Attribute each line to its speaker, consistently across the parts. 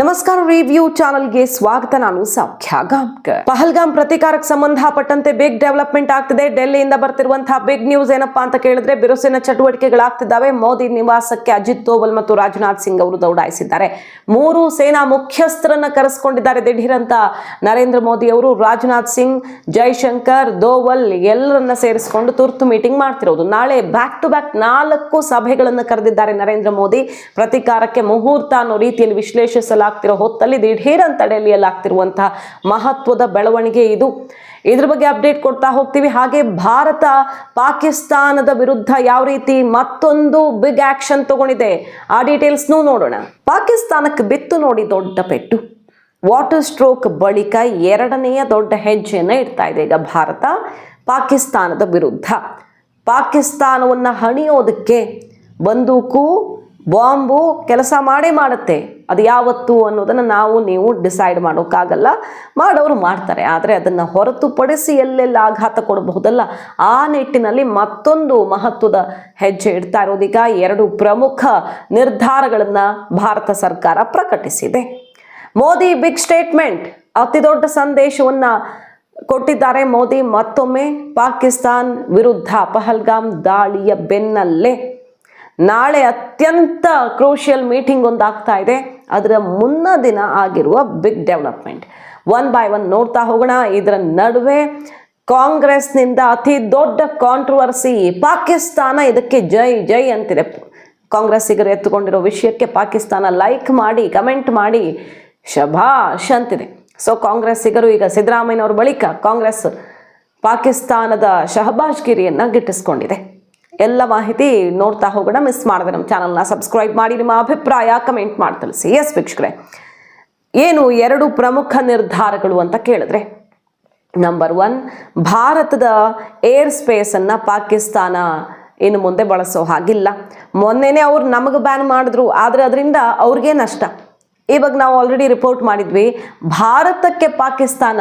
Speaker 1: ನಮಸ್ಕಾರ ರಿವ್ಯೂ ಚಾನಲ್ಗೆ ಸ್ವಾಗತ. ನಾನು ಸೌಖ್ಯ ಗಾಂವ್ಕರ್ ಪಹಲ್ಗಾಮ್ ಪ್ರತೀಕಾರಕ್ಕೆ ಸಂಬಂಧಪಟ್ಟಂತೆ ಬಿಗ್ ಡೆವಲಪ್ಮೆಂಟ್ ಆಗ್ತಿದೆ. ಡೆಲ್ಲಿಯಿಂದ ಬರ್ತಿರುವಂತಹ ಬಿಗ್ ನ್ಯೂಸ್ ಏನಪ್ಪಾ ಅಂತ ಕೇಳಿದ್ರೆ ಬಿರುಸಿನ ಚಟುವಟಿಕೆಗಳಾಗ್ತಿದ್ದಾವೆ. ಮೋದಿ ನಿವಾಸಕ್ಕೆ ಅಜಿತ್ ದೋವಲ್ ಮತ್ತು ರಾಜನಾಥ್ ಸಿಂಗ್ ಅವರು ದೌಡಾಯಿಸಿದ್ದಾರೆ. ಮೂರು ಸೇನಾ ಮುಖ್ಯಸ್ಥರನ್ನ ಕರೆಸ್ಕೊಂಡಿದ್ದಾರೆ ದಿಢೀರ್ ಅಂತ ನರೇಂದ್ರ ಮೋದಿ ಅವರು. ರಾಜನಾಥ್ ಸಿಂಗ್, ಜೈಶಂಕರ್, ದೋವಲ್ ಎಲ್ಲರನ್ನ ಸೇರಿಸಿಕೊಂಡು ತುರ್ತು ಮೀಟಿಂಗ್ ಮಾಡ್ತಿರೋದು. ನಾಳೆ ಬ್ಯಾಕ್ ಟು ಬ್ಯಾಕ್ ನಾಲ್ಕು ಸಭೆಗಳನ್ನು ಕರೆದಿದ್ದಾರೆ ನರೇಂದ್ರ ಮೋದಿ. ಪ್ರತೀಕಾರಕ್ಕೆ ಮುಹೂರ್ತ ಅನ್ನೋ ರೀತಿಯಲ್ಲಿ ವಿಶ್ಲೇಷಿಸಲಾಗ್ತಿರೋ ಹೊತ್ತಲ್ಲಿ ದಿಢೀರಂತ ಡೆಲ್ಲಿಯಲ್ಲಿ ಆಗ್ತಿರುವಂತಹ ಮಹತ್ವದ ಬೆಳವಣಿಗೆ ಇದು. ಇದ್ರ ಬಗ್ಗೆ ಅಪ್ಡೇಟ್ ಕೊಡ್ತಾ ಹೋಗ್ತೀವಿ. ಹಾಗೆ ಭಾರತ ಪಾಕಿಸ್ತಾನದ ವಿರುದ್ಧ ಯಾವ ರೀತಿ ಮತ್ತೊಂದು ಬಿಗ್ ಆಕ್ಷನ್ ತಗೊಂಡಿದೆ ಆ ಡೀಟೇಲ್ಸ್ನೂ ನೋಡೋಣ. ಪಾಕಿಸ್ತಾನಕ್ಕೆ ಬಿತ್ತು ನೋಡಿ ದೊಡ್ಡ ಪೆಟ್ಟು. ವಾಟರ್ ಸ್ಟ್ರೋಕ್ ಬಳಿಕ ಎರಡನೆಯ ದೊಡ್ಡ ಹೆಜ್ಜೆಯನ್ನು ಇಡ್ತಾ ಇದೆ ಈಗ ಭಾರತ ಪಾಕಿಸ್ತಾನದ ವಿರುದ್ಧ. ಪಾಕಿಸ್ತಾನವನ್ನು ಹಣಿಯೋದಕ್ಕೆ ಬಂದೂಕು, ಬಾಂಬು ಕೆಲಸ ಮಾಡೇ ಮಾಡುತ್ತೆ. ಅದು ಯಾವತ್ತು ಅನ್ನೋದನ್ನು ನಾವು, ನೀವು ಡಿಸೈಡ್ ಮಾಡೋಕ್ಕಾಗಲ್ಲ. ಮಾಡೋರು ಮಾಡ್ತಾರೆ, ಆದರೆ ಅದನ್ನು ಹೊರತುಪಡಿಸಿ ಎಲ್ಲೆಲ್ಲ ಆಘಾತ ಕೊಡಬಹುದಲ್ಲ, ಆ ನಿಟ್ಟಿನಲ್ಲಿ ಮತ್ತೊಂದು ಮಹತ್ವದ ಹೆಜ್ಜೆ ಇಡ್ತಾ ಇರೋದೀಗ ಎರಡು ಪ್ರಮುಖ ನಿರ್ಧಾರಗಳನ್ನು ಭಾರತ ಸರ್ಕಾರ ಪ್ರಕಟಿಸಿದೆ. ಮೋದಿ ಬಿಗ್ ಸ್ಟೇಟ್ಮೆಂಟ್ ಅತಿ ದೊಡ್ಡ ಸಂದೇಶವನ್ನ ಕೊಟ್ಟಿದ್ದಾರೆ ಮೋದಿ. ಮತ್ತೊಮ್ಮೆ ಪಾಕಿಸ್ತಾನ್ ವಿರುದ್ಧ ಪಹಲ್ಗಾಮ್ ದಾಳಿಯ ಬೆನ್ನಲ್ಲೇ ನಾಳೆ ಅತ್ಯಂತ ಕ್ರೂಷಿಯಲ್ ಮೀಟಿಂಗ್ ಒಂದಾಗ್ತಾ ಇದೆ. ಅದರ ಮುನ್ನ ದಿನ ಆಗಿರುವ big development one by one ನೋಡ್ತಾ ಹೋಗೋಣ. ಇದರ ನಡುವೆ ಕಾಂಗ್ರೆಸ್ನಿಂದ ಅತಿ ದೊಡ್ಡ ಕಾಂಟ್ರವರ್ಸಿ ಪಾಕಿಸ್ತಾನ ಇದಕ್ಕೆ ಜೈ ಜೈ ಅಂತಿದೆ. ಕಾಂಗ್ರೆಸ್ಸಿಗರು ಎತ್ತುಕೊಂಡಿರೋ ವಿಷಯಕ್ಕೆ ಪಾಕಿಸ್ತಾನ ಲೈಕ್ ಮಾಡಿ ಕಮೆಂಟ್ ಮಾಡಿ, ಶಭಾಷ್ ಅಂತಿದೆ. ಸೊ ಕಾಂಗ್ರೆಸ್ಸಿಗರು ಈಗ ಸಿದ್ದರಾಮಯ್ಯನವ್ರ ಬಳಿಕ ಕಾಂಗ್ರೆಸ್ ಪಾಕಿಸ್ತಾನದ ಶಹಬಾಜ್ಗಿರಿಯನ್ನು ಗಿಟ್ಟಿಸ್ಕೊಂಡಿದೆ. ಎಲ್ಲ ಮಾಹಿತಿ ನೋಡ್ತಾ ಹೋಗೋಣ ಮಿಸ್ ಮಾಡಿದೆ ನಮ್ಮ ಚಾನಲ್ನ ಸಬ್ಸ್ಕ್ರೈಬ್ ಮಾಡಿ, ನಿಮ್ಮ ಅಭಿಪ್ರಾಯ ಕಮೆಂಟ್ ಮಾಡಿ ತಿಳಿಸಿ. ಎಸ್ ವೀಕ್ಷಕರೇ. ಏನು ಎರಡು ಪ್ರಮುಖ ನಿರ್ಧಾರಗಳು ಅಂತ ಕೇಳಿದ್ರೆ ನಂಬರ್ ಒನ್ ಭಾರತದ ಏರ್ ಸ್ಪೇಸನ್ನು ಪಾಕಿಸ್ತಾನ ಇನ್ನು ಮುಂದೆ ಬಳಸೋ ಹಾಗಿಲ್ಲ. ಮೊನ್ನೆನೇ ಅವ್ರು ನಮಗೆ ಬ್ಯಾನ್ ಮಾಡಿದ್ರು, ಆದರೆ ಅದರಿಂದ ಅವ್ರಿಗೆ ನಷ್ಟ? ಇವಾಗ ನಾವು ಆಲ್ರೆಡಿ ರಿಪೋರ್ಟ್ ಮಾಡಿದ್ವಿ, ಭಾರತಕ್ಕೆ ಪಾಕಿಸ್ತಾನ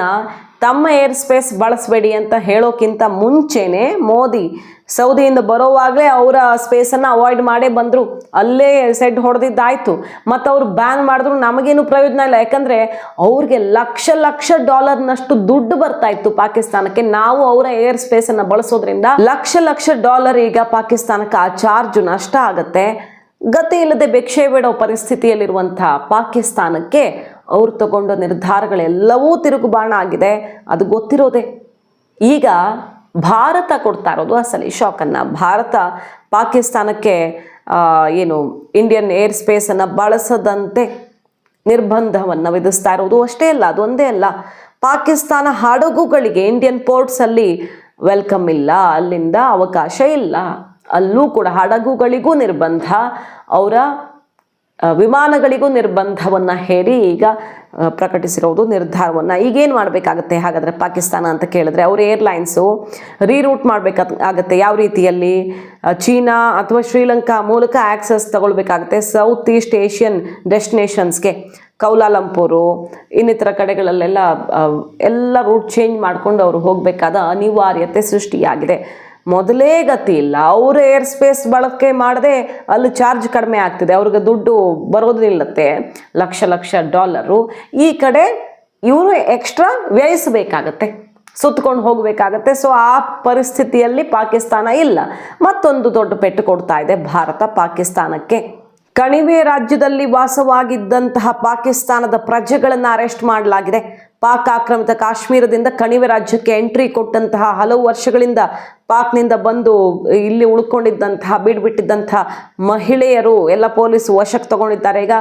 Speaker 1: ತಮ್ಮ ಏರ್ ಸ್ಪೇಸ್ ಬಳಸಬೇಡಿ ಅಂತ ಹೇಳೋಕ್ಕಿಂತ ಮುಂಚೆನೆ ಮೋದಿ ಸೌದಿಯಿಂದ ಬರೋವಾಗಲೇ ಅವರ ಸ್ಪೇಸನ್ನು ಅವಾಯ್ಡ್ ಮಾಡೇ ಬಂದರು. ಅಲ್ಲೇ ಸೆಡ್ ಹೊಡೆದಿದ್ದಾಯಿತು. ಮತ್ತು ಅವರು ಬ್ಯಾನ್ ಮಾಡಿದ್ರು. ನಮಗೇನು ಪ್ರಯೋಜನ ಇಲ್ಲ. ಯಾಕಂದರೆ ಅವ್ರಿಗೆ ಲಕ್ಷ ಲಕ್ಷ ಡಾಲರ್ನಷ್ಟು ದುಡ್ಡು ಬರ್ತಾ ಇತ್ತು ಪಾಕಿಸ್ತಾನಕ್ಕೆ. ನಾವು ಅವರ ಏರ್ ಸ್ಪೇಸನ್ನು ಬಳಸೋದ್ರಿಂದ ಲಕ್ಷ ಲಕ್ಷ ಡಾಲರ್ ಈಗ ಪಾಕಿಸ್ತಾನಕ್ಕೆ ಆ ಚಾರ್ಜ್ ನಷ್ಟ ಆಗುತ್ತೆ. ಗತಿ ಇಲ್ಲದೆ ಭಿಕ್ಷೆ ಬಿಡೋ ಪರಿಸ್ಥಿತಿಯಲ್ಲಿರುವಂಥ ಪಾಕಿಸ್ತಾನಕ್ಕೆ ಅವ್ರು ತಗೊಂಡ ನಿರ್ಧಾರಗಳೆಲ್ಲವೂ ತಿರುಗುಬಾಣ ಆಗಿದೆ. ಅದು ಗೊತ್ತಿರೋದೆ. ಈಗ ಭಾರತ ಕೊಡ್ತಾ ಇರೋದು ಅಸಲಿ ಶಾಕನ್ನು. ಭಾರತ ಪಾಕಿಸ್ತಾನಕ್ಕೆ ಏನು ಇಂಡಿಯನ್ ಏರ್ ಸ್ಪೇಸನ್ನು ಬಳಸದಂತೆ ನಿರ್ಬಂಧವನ್ನು ವಿಧಿಸ್ತಾ ಇರೋದು ಅಷ್ಟೇ ಅಲ್ಲ ಅದೊಂದೇ ಅಲ್ಲ. ಪಾಕಿಸ್ತಾನ ಹಡಗುಗಳಿಗೆ ಇಂಡಿಯನ್ ಪೋರ್ಟ್ಸಲ್ಲಿ ವೆಲ್ಕಮ್ ಇಲ್ಲ, ಅಲ್ಲಿಂದ ಅವಕಾಶ ಇಲ್ಲ. ಅಲ್ಲೂ ಕೂಡ ಹಡಗುಗಳಿಗೂ ನಿರ್ಬಂಧ. ಅವರ ವಿಮಾನಗಳಿಗೂ ನಿರ್ಬಂಧವನ್ನು ಹೇರಿ ಈಗ ಪ್ರಕಟಿಸಿರೋದು ನಿರ್ಧಾರವನ್ನು. ಈಗೇನು ಮಾಡಬೇಕಾಗತ್ತೆ? ಹಾಗಾದರೆ ಪಾಕಿಸ್ತಾನ ಅಂತ ಕೇಳಿದ್ರೆ ಅವ್ರ ಏರ್ಲೈನ್ಸು ರೀರೂಟ್ ಮಾಡಬೇಕಾಗ, ಆಗುತ್ತೆ. ಯಾವ ರೀತಿಯಲ್ಲಿ? ಚೀನಾ ಅಥವಾ ಶ್ರೀಲಂಕಾ ಮೂಲಕ ಆ್ಯಕ್ಸಸ್ ತಗೊಳ್ಬೇಕಾಗುತ್ತೆ ಸೌತ್ ಈಸ್ಟ್ ಏಷ್ಯನ್ ಡೆಸ್ಟಿನೇಷನ್ಸ್ಗೆ. ಕೌಲಾಲಂಪುರು, ಇನ್ನಿತರ ಕಡೆಗಳಲ್ಲೆಲ್ಲ ಎಲ್ಲ ರೂಟ್ ಚೇಂಜ್ ಮಾಡಿಕೊಂಡು ಅವರು ಹೋಗಬೇಕಾದ ಅನಿವಾರ್ಯತೆ ಸೃಷ್ಟಿಯಾಗಿದೆ. ಮೊದಲೇ ಗತಿ ಇಲ್ಲ. ಅವರು ಏರ್ ಸ್ಪೇಸ್ ಬಳಕೆ ಮಾಡದೆ ಅಲ್ಲಿ ಚಾರ್ಜ್ ಕಡಿಮೆ ಆಗ್ತಿದೆ. ಅವ್ರಿಗೆ ದುಡ್ಡು ಬರೋದಿಲ್ಲತ್ತೆ. ಲಕ್ಷ ಲಕ್ಷ ಡಾಲರು ಈ ಕಡೆ ಇವರು ಎಕ್ಸ್ಟ್ರಾ ವ್ಯಯಿಸಬೇಕಾಗತ್ತೆ. ಸುತ್ತಕೊಂಡು ಹೋಗಬೇಕಾಗತ್ತೆ. ಸೊ ಆ ಪರಿಸ್ಥಿತಿಯಲ್ಲಿ ಪಾಕಿಸ್ತಾನ ಇಲ್ಲ. ಮತ್ತೊಂದು ದೊಡ್ಡ ಪೆಟ್ಟು ಕೊಡ್ತಾ ಇದೆ ಭಾರತ ಪಾಕಿಸ್ತಾನಕ್ಕೆ. ಕಣಿವೆ ರಾಜ್ಯದಲ್ಲಿ ವಾಸವಾಗಿದ್ದಂತಹ ಪಾಕಿಸ್ತಾನದ ಪ್ರಜೆಗಳನ್ನು ಅರೆಸ್ಟ್ ಮಾಡಲಾಗಿದೆ. ಪಾಕ್ ಆಕ್ರಮಿತ ಕಾಶ್ಮೀರದಿಂದ ಕಣಿವೆ ರಾಜ್ಯಕ್ಕೆ ಎಂಟ್ರಿ ಕೊಟ್ಟಂತಹ ಹಲವು ವರ್ಷಗಳಿಂದ ಪಾಕ್ನಿಂದ ಬಂದು ಇಲ್ಲಿ ಉಳ್ಕೊಂಡಿದ್ದಂಥ, ಬಿಡ್ಬಿಟ್ಟಿದ್ದಂಥ ಮಹಿಳೆಯರು ಎಲ್ಲ ಪೊಲೀಸ್ ವಶಕ್ಕೆ ತಗೊಂಡಿದ್ದಾರೆ. ಈಗ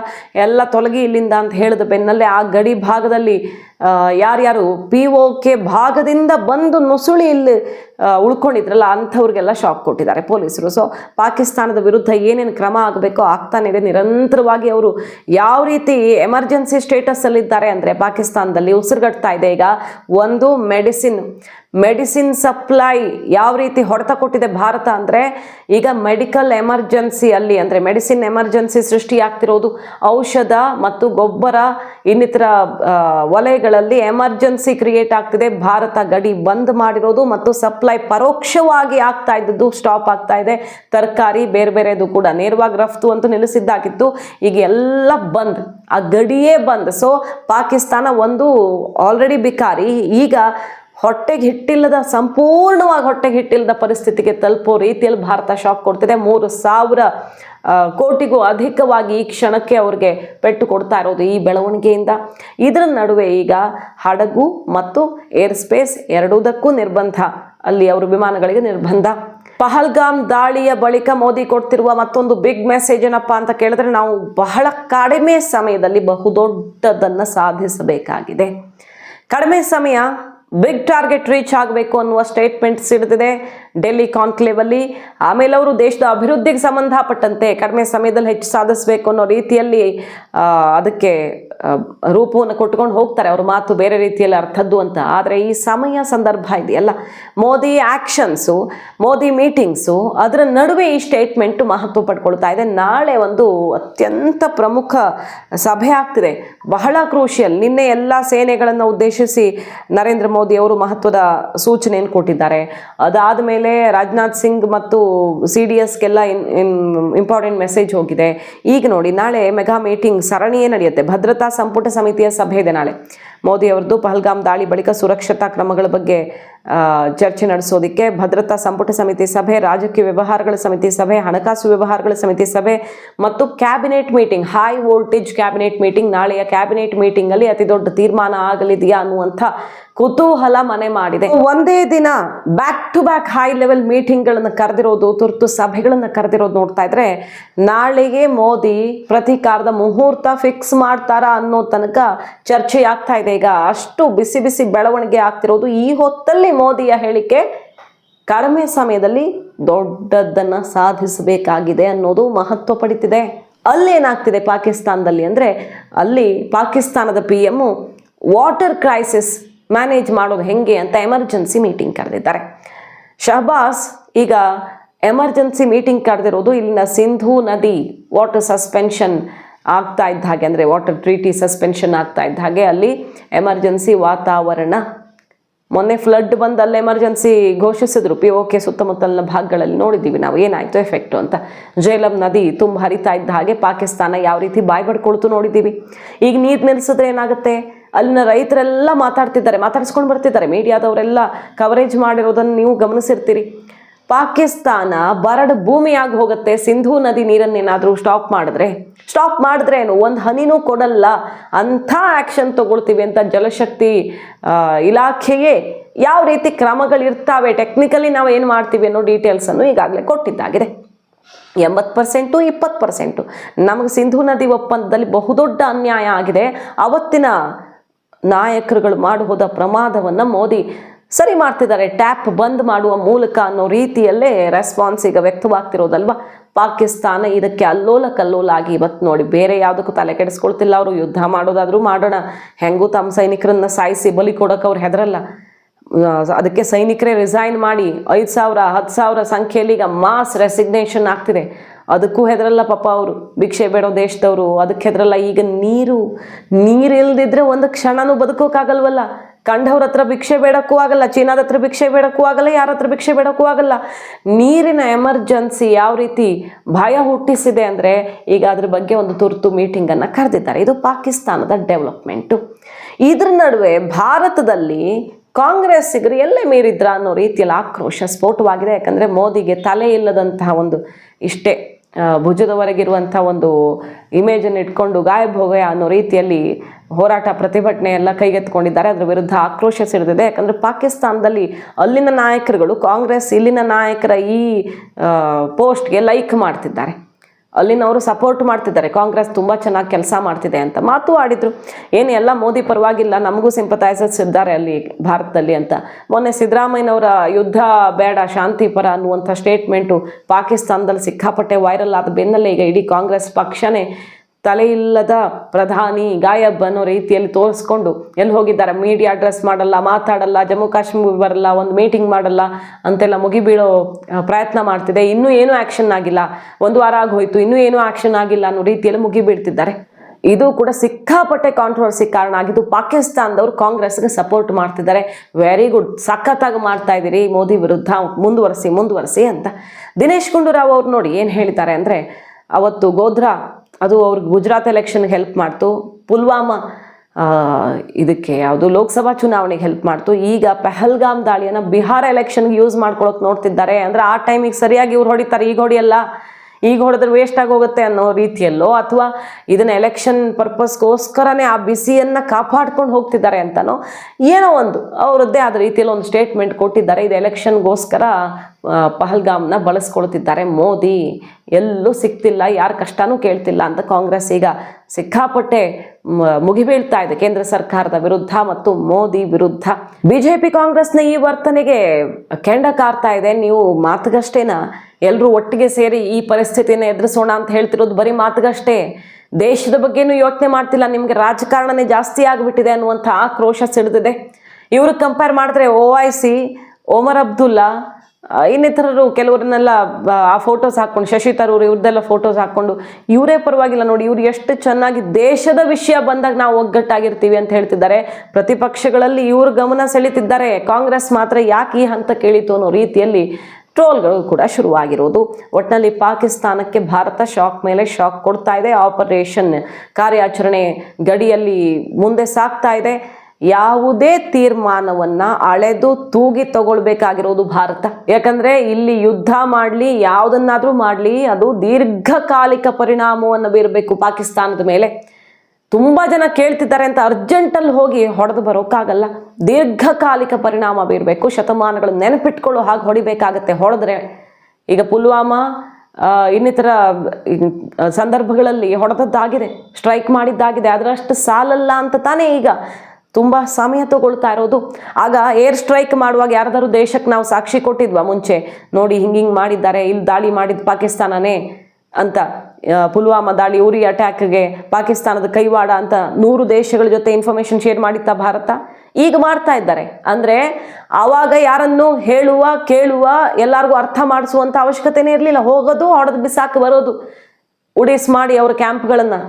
Speaker 1: ಎಲ್ಲ ತೊಲಗಿ ಇಲ್ಲಿಂದ ಅಂತ ಹೇಳಿದ ಬೆನ್ನಲ್ಲೇ ಆ ಗಡಿ ಭಾಗದಲ್ಲಿ ಯಾರ್ಯಾರು ಪಿ ಒ ಕೆ ಭಾಗದಿಂದ ಬಂದು ನುಸುಳಿ ಇಲ್ಲಿ ಉಳ್ಕೊಂಡಿದ್ರಲ್ಲ ಅಂಥವ್ರಿಗೆಲ್ಲ ಶಾಕ್ ಕೊಟ್ಟಿದ್ದಾರೆ ಪೊಲೀಸರು. ಸೊ ಪಾಕಿಸ್ತಾನದ ವಿರುದ್ಧ ಏನೇನು ಕ್ರಮ ಆಗಬೇಕೋ ಆಗ್ತಾನೆ ಇದೆ. ನಿರಂತರವಾಗಿ ಅವರು ಯಾವ ರೀತಿ ಎಮರ್ಜೆನ್ಸಿ ಸ್ಟೇಟಸಲ್ಲಿದ್ದಾರೆ ಅಂದರೆ ಪಾಕಿಸ್ತಾನದಲ್ಲಿ ಉಸಿರುಗಟ್ತಾ ಇದೆ. ಈಗ ಒಂದು ಮೆಡಿಸಿನ್ ಮೆಡಿಸಿನ್ ಸಪ್ಲೈ ಯಾವ ರೀತಿ ಹೊಡೆತ ಕೊಟ್ಟಿದೆ ಭಾರತ ಅಂದರೆ ಈಗ ಮೆಡಿಕಲ್ ಎಮರ್ಜೆನ್ಸಿ ಅಲ್ಲಿ ಅಂದರೆ ಮೆಡಿಸಿನ್ ಎಮರ್ಜೆನ್ಸಿ ಸೃಷ್ಟಿಯಾಗ್ತಿರೋದು ಔಷಧ ಮತ್ತು ಗೊಬ್ಬರ ಇನ್ನಿತರ ವಲಯಗಳಲ್ಲಿ ಎಮರ್ಜೆನ್ಸಿ ಕ್ರಿಯೇಟ್ ಆಗ್ತಿದೆ. ಭಾರತ ಗಡಿ ಬಂದ್ ಮಾಡಿರೋದು ಮತ್ತು ಸಪ್ಲೈ ಪರೋಕ್ಷವಾಗಿ ಆಗ್ತಾ ಇದ್ದದ್ದು ಸ್ಟಾಪ್ ಆಗ್ತಾ ಇದೆ. ತರಕಾರಿ ಬೇರೆ ಬೇರೆದು ಕೂಡ ನೇರವಾಗಿ ರಫ್ತು ಅಂತೂ ನಿಲ್ಲಿಸಿದ್ದಾಗಿತ್ತು. ಈಗ ಎಲ್ಲ ಬಂದ್, ಆ ಗಡಿಯೇ ಬಂದ್. ಸೊ ಪಾಕಿಸ್ತಾನ ಒಂದು ಆಲ್ರೆಡಿ ಬಿಕಾರಿ. ಈಗ ಹೊಟ್ಟೆಗೆ ಹಿಟ್ಟಿಲ್ಲದ, ಸಂಪೂರ್ಣವಾಗಿ ಹೊಟ್ಟೆಗೆ ಹಿಟ್ಟಿಲ್ಲದ ಪರಿಸ್ಥಿತಿಗೆ ತಲುಪೋ ರೀತಿಯಲ್ಲಿ ಭಾರತ ಶಾಕ್ ಕೊಡ್ತಿದೆ. ಮೂರು ಸಾವಿರ ಕೋಟಿಗೂ ಅಧಿಕವಾಗಿ ಈ ಕ್ಷಣಕ್ಕೆ ಅವ್ರಿಗೆ ಪೆಟ್ಟು ಕೊಡ್ತಾ ಇರೋದು ಈ ಬೆಳವಣಿಗೆಯಿಂದ. ಇದರ ನಡುವೆ ಈಗ ಹಡಗು ಮತ್ತು ಏರ್ ಸ್ಪೇಸ್ ಎರಡೂದಕ್ಕೂ ನಿರ್ಬಂಧ. ಅಲ್ಲಿ ಅವರು ವಿಮಾನಗಳಿಗೆ ನಿರ್ಬಂಧ. ಪಹಲ್ಗಾಮ್ ದಾಳಿಯ ಬಳಿಕ ಮೋದಿ ಕೊಡ್ತಿರುವ ಮತ್ತೊಂದು ಬಿಗ್ ಮೆಸೇಜ್ ಏನಪ್ಪ ಅಂತ ಕೇಳಿದ್ರೆ, ನಾವು ಬಹಳ ಕಡಿಮೆ ಸಮಯದಲ್ಲಿ ಬಹುದೊಡ್ಡದನ್ನು ಸಾಧಿಸಬೇಕಾಗಿದೆ. ಕಡಿಮೆ ಸಮಯ ಬಿಗ್ ಟಾರ್ಗೆಟ್ ರೀಚ್ ಆಗಬೇಕು ಅನ್ನುವ ಸ್ಟೇಟ್ಮೆಂಟ್ ಸಿಡಿದಿದೆ ಡೆಲ್ಲಿ ಕಾನ್ಕ್ಲೇವ್ ಅಲ್ಲಿ. ಆಮೇಲೆ ಅವರು ದೇಶದ ಅಭಿವೃದ್ಧಿಗೆ ಸಂಬಂಧಪಟ್ಟಂತೆ ಕಡಿಮೆ ಸಮಯದಲ್ಲಿ ಹೆಚ್ಚು ಸಾಧಿಸಬೇಕು ಅನ್ನೋ ರೀತಿಯಲ್ಲಿ ಅದಕ್ಕೆ ರೂಪವನ್ನು ಕೊಟ್ಕೊಂಡು ಹೋಗ್ತಾರೆ ಅವ್ರ ಮಾತು ಬೇರೆ ರೀತಿಯಲ್ಲಿ ಅರ್ಥದ್ದು ಅಂತ. ಆದರೆ ಈ ಸಮಯ ಸಂದರ್ಭ ಇದೆಯಲ್ಲ? ಮೋದಿ ಆ್ಯಕ್ಷನ್ಸು ಮೋದಿ ಮೀಟಿಂಗ್ಸು ಅದರ ನಡುವೆ ಈ ಸ್ಟೇಟ್ಮೆಂಟು ಮಹತ್ವ ಪಡ್ಕೊಳ್ತಾ ಇದೆ. ನಾಳೆ ಒಂದು ಅತ್ಯಂತ ಪ್ರಮುಖ ಸಭೆ ಆಗ್ತಿದೆ. ಬಹಳ ಕ್ರೂಷಿಯಲ್ ನಿನ್ನೆ ಎಲ್ಲ ಸೇನೆಗಳನ್ನು ಉದ್ದೇಶಿಸಿ ನರೇಂದ್ರ ಮೋದಿ ಅವರು ಮಹತ್ವದ ಸೂಚನೆಯನ್ನು ಕೊಟ್ಟಿದ್ದಾರೆ. ಅದಾದ ಮೇಲೆ ರಾಜನಾಥ್ ಸಿಂಗ್ ಮತ್ತು ಸಿ ಡಿ ಎಸ್ಗೆಲ್ಲ ಇಂಪಾರ್ಟೆಂಟ್ ಮೆಸೇಜ್ ಹೋಗಿದೆ. ಈಗ ನೋಡಿ, ನಾಳೆ ಮೆಗಾ ಮೀಟಿಂಗ್ ಸರಣಿಯೇ ನಡೆಯುತ್ತೆ. ಭದ್ರತಾ ಸಂಪುಟ ಸಮಿತಿಯ ಸಭೆ ಇದೆ ನಾಳೆ ಮೋದಿ ಅವರದ್ದು ಪಹಲ್ಗಾಮ್ ದಾಳಿ ಬಳಿಕ ಸುರಕ್ಷತಾ ಕ್ರಮಗಳ ಬಗ್ಗೆ ಚರ್ಚೆ ನಡೆಸೋದಕ್ಕೆ ಭದ್ರತಾ ಸಂಪುಟ ಸಮಿತಿ ಸಭೆ, ರಾಜಕೀಯ ವ್ಯವಹಾರಗಳ ಸಮಿತಿ ಸಭೆ, ಹಣಕಾಸು ವ್ಯವಹಾರಗಳ ಸಮಿತಿ ಸಭೆ ಮತ್ತು cabinet meeting high voltage cabinet meeting, ನಾಳೆಯ ಕ್ಯಾಬಿನೆಟ್ ಮೀಟಿಂಗ್ ಅಲ್ಲಿ ಅತಿ ದೊಡ್ಡ ತೀರ್ಮಾನ ಆಗಲಿದೆಯಾ ಅನ್ನುವಂಥ ಕುತೂಹಲ ಮನೆ ಮಾಡಿದೆ. ಒಂದೇ ದಿನ back to back high level ಮೀಟಿಂಗ್ಗಳನ್ನು ಕರೆದಿರೋದು, ತುರ್ತು ಸಭೆಗಳನ್ನು ಕರೆದಿರೋದು ನೋಡ್ತಾ ಇದ್ರೆ ನಾಳೆಗೆ ಮೋದಿ ಪ್ರತೀಕಾರದ ಮುಹೂರ್ತ ಫಿಕ್ಸ್ ಮಾಡ್ತಾರಾ ಅನ್ನೋ ತನಕ ಚರ್ಚೆ ಆಗ್ತಾ ಇದೆ. ಈಗ ಅಷ್ಟು ಬಿಸಿ ಬಿಸಿ ಬೆಳವಣಿಗೆ ಆಗ್ತಿರೋದು ಈ ಹೊತ್ತಲ್ಲಿ ಮೋದಿಯ ಹೇಳಿಕೆ ಕಡಿಮೆ ಸಮಯದಲ್ಲಿ ದೊಡ್ಡದನ್ನು ಸಾಧಿಸಬೇಕಾಗಿದೆ ಅನ್ನೋದು ಮಹತ್ವ ಪಡಿತಿದೆ. ಅಲ್ಲೇನಾಗ್ತಿದೆ ಪಾಕಿಸ್ತಾನದಲ್ಲಿ ಅಂದರೆ ಅಲ್ಲಿ ಪಾಕಿಸ್ತಾನದ P M water crisis manage ಮಾಡೋದು ಹೆಂಗೆ ಅಂತ ಎಮರ್ಜೆನ್ಸಿ ಮೀಟಿಂಗ್ ಕರೆದಿದ್ದಾರೆ. ಶಹಬಾಸ್ ಈಗ ಎಮರ್ಜೆನ್ಸಿ ಮೀಟಿಂಗ್ ಕರೆದಿರೋದು ಇಲ್ಲಿನ ಸಿಂಧೂ ನದಿ ವಾಟರ್ ಸಸ್ಪೆನ್ಷನ್ ಆಗ್ತಾ ಇದ್ದ ಹಾಗೆ, ಅಂದರೆ ವಾಟರ್ ಟ್ರೀಟಿ ಸಸ್ಪೆನ್ಷನ್ ಆಗ್ತಾ ಇದ್ದ ಹಾಗೆ, ಅಲ್ಲಿ ಎಮರ್ಜೆನ್ಸಿ ವಾತಾವರಣ. ಮೊನ್ನೆ ಫ್ಲಡ್ ಬಂದು ಅಲ್ಲಿ ಎಮರ್ಜೆನ್ಸಿ ಘೋಷಿಸಿದ್ರು. ಪಿ ಓಕೆ ಸುತ್ತಮುತ್ತಲಿನ ಭಾಗಗಳಲ್ಲಿ ನೋಡಿದ್ದೀವಿ ನಾವು. ಏನಾಯಿತು ಎಫೆಕ್ಟು ಅಂತ. ಜೇಲಂ ನದಿ ತುಂಬ ಹರಿತಾ ಇದ್ದ ಹಾಗೆ ಪಾಕಿಸ್ತಾನ ಯಾವ ರೀತಿ ಬಾಯ್ ಬಡ್ಕೊಳ್ತು ನೋಡಿದ್ದೀವಿ. ಈಗ ನೀರು ನಿಲ್ಲಿಸಿದ್ರೆ ಏನಾಗುತ್ತೆ? ಅಲ್ಲಿನ ರೈತರೆಲ್ಲ ಮಾತಾಡ್ತಿದ್ದಾರೆ, ಮಾತಾಡ್ಸ್ಕೊಂಡು ಬರ್ತಿದ್ದಾರೆ. ಮೀಡಿಯಾದವರೆಲ್ಲ ಕವರೇಜ್ ಮಾಡಿರೋದನ್ನು ನೀವು ಗಮನಿಸಿರ್ತೀರಿ. ಪಾಕಿಸ್ತಾನ ಬರಡ್ ಭೂಮಿಯಾಗಿ ಹೋಗುತ್ತೆ. ಸಿಂಧೂ ನದಿ ನೀರನ್ನೇನಾದರೂ ಸ್ಟಾಪ್ ಮಾಡಿದ್ರೆ? ಸ್ಟಾಪ್ ಮಾಡಿದ್ರೆ ಏನು? ಒಂದು ಹನಿನೂ ಕೊಡಲ್ಲ. ಅಂಥ ಆ್ಯಕ್ಷನ್ ತಗೊಳ್ತೀವಿ ಅಂತ ಜಲಶಕ್ತಿ ಇಲಾಖೆಯೇ ಯಾವ ರೀತಿ ಕ್ರಮಗಳಿರ್ತಾವೆ? ಟೆಕ್ನಿಕಲಿ ನಾವು ಏನು ಮಾಡ್ತೀವಿ ಅನ್ನೋ ಡೀಟೇಲ್ಸನ್ನು ಈಗಾಗಲೇ ಕೊಟ್ಟಿದ್ದಾಗಿದೆ. ಎಂಬತ್ತು ಪರ್ಸೆಂಟು, ಇಪ್ಪತ್ತು ಪರ್ಸೆಂಟು. ನಮಗೆ ಸಿಂಧೂ ನದಿ ಒಪ್ಪಂದದಲ್ಲಿ ಬಹುದೊಡ್ಡ ಅನ್ಯಾಯ ಆಗಿದೆ. ಅವತ್ತಿನ ನಾಯಕರುಗಳು ಮಾಡಬಹುದ ಪ್ರಮಾದವನ್ನು ಮೋದಿ ಸರಿ ಮಾಡ್ತಿದ್ದಾರೆ, ಟ್ಯಾಪ್ ಬಂದ್ ಮಾಡುವ ಮೂಲಕ ಅನ್ನೋ ರೀತಿಯಲ್ಲೇ ರೆಸ್ಪಾನ್ಸ್ ಈಗ ವ್ಯಕ್ತವಾಗ್ತಿರೋದಲ್ವಾ? ಪಾಕಿಸ್ತಾನ ಇದಕ್ಕೆ ಅಲ್ಲೋಲ ಕಲ್ಲೋಲ ಆಗಿ ಇವತ್ತು ನೋಡಿ, ಬೇರೆ ಯಾವುದಕ್ಕೂ ತಲೆ ಕೆಡಿಸ್ಕೊಳ್ತಿಲ್ಲ ಅವರು, ಯುದ್ಧ ಮಾಡೋದಾದ್ರೂ ಮಾಡೋಣ. ಹೆಂಗೂ ತಮ್ಮ ಸೈನಿಕರನ್ನ ಸಾಯಿಸಿ ಬಲಿ ಕೊಡೋಕೆ ಅವ್ರು ಹೆದರಲ್ಲ. ಅದಕ್ಕೆ ಸೈನಿಕರೇ ರಿಸೈನ್ ಮಾಡಿ, ಐದು ಸಾವಿರ, ಹತ್ತು ಸಾವಿರ ಸಂಖ್ಯೆಯಲ್ಲಿ ಈಗ ಮಾಸ್ ರೆಸಿಗ್ನೇಷನ್ ಆಗ್ತಿದೆ. ಅದಕ್ಕೂ ಹೆದರಲ್ಲ ಪಾಪ ಅವರು. ಭಿಕ್ಷೆ ಬೇಡೋ ದೇಶದವರು, ಅದಕ್ಕೆ ಹೆದರಲ್ಲ. ಈಗ ನೀರು ನೀರು ಇಲ್ದಿದ್ರೆ ಒಂದು ಕ್ಷಣನೂ ಬದುಕೋಕ್ಕಾಗಲ್ವಲ್ಲ ಕಂಡವ್ರ ಹತ್ರ ಭಿಕ್ಷೆ ಬೇಡಕ್ಕೂ ಆಗಲ್ಲ, ಚೀನಾದ ಹತ್ರ ಭಿಕ್ಷೆ ಬೇಡಕ್ಕೂ ಆಗಲ್ಲ, ಯಾರ ಹತ್ರ ಭಿಕ್ಷೆ ಬೇಡಕ್ಕೂ ಆಗಲ್ಲ. ನೀರಿನ ಎಮರ್ಜೆನ್ಸಿ ಯಾವ ರೀತಿ ಭಯ ಹುಟ್ಟಿಸಿದೆ ಅಂದರೆ ಈಗ ಅದ್ರ ಬಗ್ಗೆ ಒಂದು ತುರ್ತು ಮೀಟಿಂಗನ್ನು ಕರೆದಿದ್ದಾರೆ. ಇದು ಪಾಕಿಸ್ತಾನದ ಡೆವಲಪ್ಮೆಂಟು ಇದ್ರ ನಡುವೆ ಭಾರತದಲ್ಲಿ ಕಾಂಗ್ರೆಸ್ಸಿಗರು ಎಲ್ಲೇ ಮೀರಿದ್ರ ಅನ್ನೋ ರೀತಿಯಲ್ಲಿ ಆಕ್ರೋಶ ಸ್ಫೋಟವಾಗಿದೆ. ಯಾಕಂದರೆ ಮೋದಿಗೆ ತಲೆ ಇಲ್ಲದಂತಹ ಒಂದು ಇಷ್ಟೇ ಭುಜದವರೆಗಿರುವಂಥ ಒಂದು ಇಮೇಜನ್ನು ಇಟ್ಕೊಂಡು ಗಾಯಬ್ ಅನ್ನೋ ರೀತಿಯಲ್ಲಿ ಹೋರಾಟ ಪ್ರತಿಭಟನೆ ಎಲ್ಲ ಕೈಗೆತ್ತಿಕೊಂಡಿದ್ದಾರೆ. ಅದರ ವಿರುದ್ಧ ಆಕ್ರೋಶ ಸಿಡಿದಿದೆ. ಯಾಕಂದರೆ ಪಾಕಿಸ್ತಾನದಲ್ಲಿ ಅಲ್ಲಿನ ನಾಯಕರುಗಳು, ಕಾಂಗ್ರೆಸ್ ಇಲ್ಲಿನ ನಾಯಕರ ಈ ಪೋಸ್ಟ್ಗೆ ಲೈಕ್ ಮಾಡ್ತಿದ್ದಾರೆ. ಅಲ್ಲಿನವರು ಸಪೋರ್ಟ್ ಮಾಡ್ತಿದ್ದಾರೆ. ಕಾಂಗ್ರೆಸ್ ತುಂಬ ಚೆನ್ನಾಗಿ ಕೆಲಸ ಮಾಡ್ತಿದೆ ಅಂತ ಮಾತು ಆಡಿದ್ರು. ಏನು ಎಲ್ಲ ಮೋದಿ ಪರವಾಗಿಲ್ಲ, ನಮಗೂ ಸಿಂಪತೈಸರ್ಸ್ ಇದ್ದಾರೆ ಅಲ್ಲಿ ಭಾರತದಲ್ಲಿ ಅಂತ. ಮೊನ್ನೆ ಸಿದ್ದರಾಮಯ್ಯನವರ ಯುದ್ಧ ಬೇಡ, ಶಾಂತಿ ಪರ ಅನ್ನುವಂಥ ಸ್ಟೇಟ್ಮೆಂಟು ಪಾಕಿಸ್ತಾನದಲ್ಲಿ ಸಿಕ್ಕಾಪಟ್ಟೆ ವೈರಲ್ ಆದ ಬೆನ್ನಲ್ಲೇ ಈಗ ಇಡೀ ಕಾಂಗ್ರೆಸ್ ಪಕ್ಷನೇ ತಲೆ ಇಲ್ಲದ ಪ್ರಧಾನಿ ಗಾಯಬ್ ಅನ್ನೋ ರೀತಿಯಲ್ಲಿ ತೋರಿಸ್ಕೊಂಡು ಎಲ್ಲಿ ಹೋಗಿದ್ದಾರೆ? ಮೀಡಿಯಾ ಅಡ್ರೆಸ್ ಮಾಡಲ್ಲ, ಮಾತಾಡಲ್ಲ, ಜಮ್ಮು ಕಾಶ್ಮೀರ ಬರಲ್ಲ, ಒಂದು ಮೀಟಿಂಗ್ ಮಾಡಲ್ಲ ಅಂತೆಲ್ಲ ಮುಗಿಬೀಳೋ ಪ್ರಯತ್ನ ಮಾಡ್ತಿದೆ. ಇನ್ನೂ ಏನೂ ಆ್ಯಕ್ಷನ್ ಆಗಿಲ್ಲ? ಒಂದು ವಾರ ಆಗೋಯ್ತು, ಇನ್ನೂ ಏನೂ ಆ್ಯಕ್ಷನ್ ಆಗಿಲ್ಲ ಅನ್ನೋ ರೀತಿಯಲ್ಲಿ ಮುಗಿಬೀಳ್ತಿದ್ದಾರೆ. ಇದು ಕೂಡ ಸಿಕ್ಕಾಪಟ್ಟೆ ಕಾಂಟ್ರವರ್ಸಿ ಕಾರಣ ಆಗಿದ್ದು ಪಾಕಿಸ್ತಾನದವರು ಕಾಂಗ್ರೆಸ್ಗೆ ಸಪೋರ್ಟ್ ಮಾಡ್ತಿದ್ದಾರೆ. ವೆರಿ ಗುಡ್ ಸಖತ್ತಾಗಿ ಮಾಡ್ತಾ ಇದ್ದೀರಿ. ಮೋದಿ ವಿರುದ್ಧ ಮುಂದುವರೆಸಿ ಮುಂದುವರೆಸಿ ಅಂತ. ದಿನೇಶ್ ಗುಂಡೂರಾವ್ ಅವ್ರು ನೋಡಿ ಏನು ಹೇಳ್ತಾರೆ ಅಂದರೆ, ಅವತ್ತು ಗೋಧ್ರಾ ಅದು ಅವ್ರಿಗೆ ಗುಜರಾತ್ ಎಲೆಕ್ಷನ್ಗೆ ಹೆಲ್ಪ್ ಮಾಡ್ತು. ಪುಲ್ವಾಮಾ ಇದಕ್ಕೆ ಯಾವುದು, ಲೋಕಸಭಾ ಚುನಾವಣೆಗೆ ಹೆಲ್ಪ್ ಮಾಡ್ತು. ಈಗ ಪೆಹಲ್ಗಾಮ್ ದಾಳಿಯನ್ನು ಬಿಹಾರ ಎಲೆಕ್ಷನ್ಗೆ ಯೂಸ್ ಮಾಡ್ಕೊಳ್ಳೋಕೆ ನೋಡ್ತಿದ್ದಾರೆ. ಅಂದರೆ ಆ ಟೈಮಿಗೆ ಸರಿಯಾಗಿ ಇವ್ರು ಹೊಡಿತಾರೆ. ಈಗ ಹೊಡಿಯಲ್ಲ. ಈಗ ಹೊಡೆದ್ರೆ ವೇಸ್ಟ್ ಆಗೋಗುತ್ತೆ ಅನ್ನೋ ರೀತಿಯಲ್ಲೋ, ಅಥವಾ ಇದನ್ನ ಎಲೆಕ್ಷನ್ ಪರ್ಪಸ್ಗೋಸ್ಕರನೇ ಆ ಬಿಸಿಯನ್ನು ಕಾಪಾಡ್ಕೊಂಡು ಹೋಗ್ತಿದ್ದಾರೆ ಅಂತನೋ, ಏನೋ ಒಂದು. ಅವರದ್ದೇ ಆದ ರೀತಿಯಲ್ಲಿ ಒಂದು ಸ್ಟೇಟ್ಮೆಂಟ್ ಕೊಟ್ಟಿದ್ದಾರೆ. ಇದು ಎಲೆಕ್ಷನ್ಗೋಸ್ಕರ ಪಹಲ್ಗಾಮ್ನ ಬಳಸ್ಕೊಳ್ತಿದ್ದಾರೆ. ಮೋದಿ ಎಲ್ಲೂ ಸಿಕ್ತಿಲ್ಲ ಯಾರ ಕಷ್ಟನೂ ಕೇಳ್ತಿಲ್ಲ ಅಂತ ಕಾಂಗ್ರೆಸ್ ಈಗ ಸಿಕ್ಕಾಪಟ್ಟೆ ಮುಗಿಬೀಳ್ತಾ ಇದೆ ಕೇಂದ್ರ ಸರ್ಕಾರದ ವಿರುದ್ಧ ಮತ್ತು ಮೋದಿ ವಿರುದ್ಧ. ಬಿಜೆಪಿ ಕಾಂಗ್ರೆಸ್ನ ಈ ವರ್ತನೆಗೆ ಕೆಂಡ ಕಾರ್ತಾ ಇದೆ. ನೀವು ಮಾತುಗಷ್ಟೇನ ಎಲ್ಲರೂ ಒಟ್ಟಿಗೆ ಸೇರಿ ಈ ಪರಿಸ್ಥಿತಿನ ಎದುರಿಸೋಣ ಅಂತ ಹೇಳ್ತಿರೋದು ಬರೀ ಮಾತುಗಷ್ಟೇ. ದೇಶದ ಬಗ್ಗೆನೂ ಯೋಚನೆ ಮಾಡ್ತಿಲ್ಲ, ನಿಮಗೆ ರಾಜಕಾರಣನೇ ಜಾಸ್ತಿ ಆಗಿಬಿಟ್ಟಿದೆ ಅನ್ನುವಂಥ ಆಕ್ರೋಶ ಸಿಡಿದಿದೆ. ಇವ್ರಿಗೆ ಕಂಪೇರ್ ಮಾಡಿದ್ರೆ O I C Omar Abdullah ಇನ್ನಿತರರು ಕೆಲವರನ್ನೆಲ್ಲ, ಆ ಫೋಟೋಸ್ ಹಾಕೊಂಡು ಶಶಿ ತರೂರ್ ಇವ್ರದ್ದೆಲ್ಲ ಫೋಟೋಸ್ ಹಾಕೊಂಡು ಇವರೇ ಪರವಾಗಿಲ್ಲ ನೋಡಿ, ಇವ್ರು ಎಷ್ಟು ಚೆನ್ನಾಗಿ ದೇಶದ ವಿಷಯ ಬಂದಾಗ ನಾವು ಒಗ್ಗಟ್ಟಾಗಿರ್ತೀವಿ ಅಂತ ಹೇಳ್ತಿದ್ದಾರೆ. ಪ್ರತಿಪಕ್ಷಗಳಲ್ಲಿ ಇವ್ರ ಗಮನ ಸೆಳೀತಿದ್ದಾರೆ. ಕಾಂಗ್ರೆಸ್ ಮಾತ್ರ ಯಾಕೆ ಈ ಹಂತ ಕೇಳಿತು ಅನ್ನೋ ರೀತಿಯಲ್ಲಿ ಟ್ರೋಲ್ಗಳು ಕೂಡ ಶುರುವಾಗಿರೋದು. ಒಟ್ಟಿನಲ್ಲಿ ಪಾಕಿಸ್ತಾನಕ್ಕೆ ಭಾರತ ಶಾಕ್ ಮೇಲೆ ಶಾಕ್ ಕೊಡ್ತಾ ಇದೆ. ಆಪರೇಷನ್ ಕಾರ್ಯಾಚರಣೆ ಗಡಿಯಲ್ಲಿ ಮುಂದೆ ಸಾಗ್ತಾ ಇದೆ. ಯಾವುದೇ ತೀರ್ಮಾನವನ್ನ ಅಳೆದು ತೂಗಿ ತಗೊಳ್ಬೇಕಾಗಿರೋದು ಭಾರತ. ಯಾಕಂದ್ರೆ ಇಲ್ಲಿ ಯುದ್ಧ ಮಾಡಲಿ, ಯಾವುದನ್ನಾದರೂ ಮಾಡಲಿ, ಅದು ದೀರ್ಘಕಾಲಿಕ ಪರಿಣಾಮವನ್ನು ಬೀರಬೇಕು ಪಾಕಿಸ್ತಾನದ ಮೇಲೆ. ತುಂಬ ಜನ ಕೇಳ್ತಿದ್ದಾರೆ ಅಂತ ಅರ್ಜೆಂಟಲ್ಲಿ ಹೋಗಿ ಹೊಡೆದು ಬರೋಕ್ಕಾಗಲ್ಲ. ದೀರ್ಘಕಾಲಿಕ ಪರಿಣಾಮ ಬೀರಬೇಕು ಶತಮಾನಗಳು ನೆನಪಿಟ್ಕೊಳ್ಳೋ ಹಾಗೆ ಹೊಡಿಬೇಕಾಗತ್ತೆ. ಹೊಡೆದ್ರೆ ಈಗ ಪುಲ್ವಾಮಾ ಇನ್ನಿತರ ಸಂದರ್ಭಗಳಲ್ಲಿ ಹೊಡೆದದ್ದಾಗಿದೆ, ಸ್ಟ್ರೈಕ್ ಮಾಡಿದ್ದಾಗಿದೆ. ಅದರಷ್ಟು ಸಾಲಲ್ಲ ಅಂತ ತಾನೇ ಈಗ ತುಂಬ ಸಮಯ ತಗೊಳ್ತಾ ಇರೋದು. ಆಗ ಏರ್ ಸ್ಟ್ರೈಕ್ ಮಾಡುವಾಗ ಯಾರಾದರೂ ದೇಶಕ್ಕೆ ನಾವು ಸಾಕ್ಷಿ ಕೊಟ್ಟಿದ್ವಾ ಮುಂಚೆ? ನೋಡಿ ಹಿಂಗೆ ಹಿಂಗೆ ಮಾಡಿದ್ದಾರೆ ಇಲ್ಲಿ ದಾಳಿ ಮಾಡಿದ ಪಾಕಿಸ್ತಾನನೇ ಅಂತ ಪುಲ್ವಾಮಾ ದಾಳಿ, ಉರಿ ಅಟ್ಯಾಕ್ಗೆ ಪಾಕಿಸ್ತಾನದ ಕೈವಾಡ ಅಂತ ನೂರು ದೇಶಗಳ ಜೊತೆ ಇನ್ಫಾರ್ಮೇಶನ್ ಶೇರ್ ಮಾಡಿತ್ತ ಭಾರತ? ಈಗ ಮಾಡ್ತಾ ಇದ್ದಾರೆ. ಅಂದರೆ ಆವಾಗ ಯಾರನ್ನು ಹೇಳುವ, ಕೇಳುವ, ಎಲ್ಲರಿಗೂ ಅರ್ಥ ಮಾಡಿಸುವಂಥ ಅವಶ್ಯಕತೆನೇ ಇರಲಿಲ್ಲ. ಹೋಗೋದು ಹೊಡೆದು ಬಿಸಾಕಿ ಬರೋದು. ಉಡೀಸ್ ಮಾಡಿ ಅವರ ಕ್ಯಾಂಪ್ಗಳನ್ನು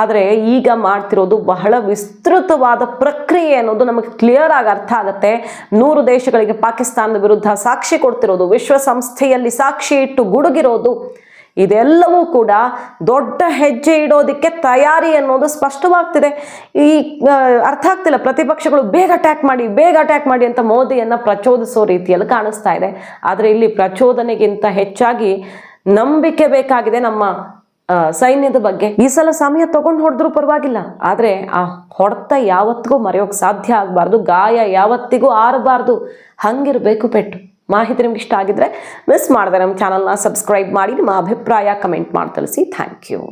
Speaker 1: ಆದರೆ ಈಗ ಮಾಡ್ತಿರೋದು ಬಹಳ ವಿಸ್ತೃತವಾದ ಪ್ರಕ್ರಿಯೆ ಅನ್ನೋದು ನಮಗೆ ಕ್ಲಿಯರ್ ಆಗಿ ಅರ್ಥ ಆಗುತ್ತೆ. ನೂರು ದೇಶಗಳಿಗೆ ಪಾಕಿಸ್ತಾನದ ವಿರುದ್ಧ ಸಾಕ್ಷಿ ಕೊಡ್ತಿರೋದು, ವಿಶ್ವಸಂಸ್ಥೆಯಲ್ಲಿ ಸಾಕ್ಷಿ ಇಟ್ಟು ಗುಡುಗಿರೋದು, ಇದೆಲ್ಲವೂ ಕೂಡ ದೊಡ್ಡ ಹೆಜ್ಜೆ ಇಡೋದಕ್ಕೆ ತಯಾರಿ ಅನ್ನೋದು ಸ್ಪಷ್ಟವಾಗ್ತಿದೆ. ಈ ಅರ್ಥ ಆಗ್ತಿಲ್ಲ, ಪ್ರತಿಪಕ್ಷಗಳು ಬೇಗ ಅಟ್ಯಾಕ್ ಮಾಡಿ, ಬೇಗ ಅಟ್ಯಾಕ್ ಮಾಡಿ ಅಂತ ಮೋದಿಯನ್ನು ಪ್ರಚೋದಿಸೋ ರೀತಿಯಲ್ಲಿ ಕಾಣಿಸ್ತಾ ಇದೆ. ಆದರೆ ಇಲ್ಲಿ ಪ್ರಚೋದನೆಗಿಂತ ಹೆಚ್ಚಾಗಿ ನಂಬಿಕೆ ಬೇಕಾಗಿದೆ ನಮ್ಮ ಸೈನ್ಯದ ಬಗ್ಗೆ. ಈ ಸಲ ಸಮಯ ತಗೊಂಡು ಹೊಡೆದ್ರು ಪರವಾಗಿಲ್ಲ. ಆದರೆ ಆ ಹೊಡೆತ ಯಾವತ್ತಿಗೂ ಮರೆಯೋಕೆ ಸಾಧ್ಯ ಆಗಬಾರ್ದು, ಗಾಯ ಯಾವತ್ತಿಗೂ ಆರಬಾರ್ದು. ಹಂಗಿರಬೇಕು ಪೆಟ್ಟು. ಮಾಹಿತಿ ನಿಮ್ಗೆ ಇಷ್ಟ ಆಗಿದ್ರೆ ಮಿಸ್ ಮಾಡಿದೆ ನಮ್ಮ ಚಾನಲ್ನ ಸಬ್ಸ್ಕ್ರೈಬ್ ಮಾಡಿ, ನಿಮ್ಮ ಅಭಿಪ್ರಾಯ ಕಮೆಂಟ್ ಮಾಡಿ ತಿಳಿಸಿ. Thank you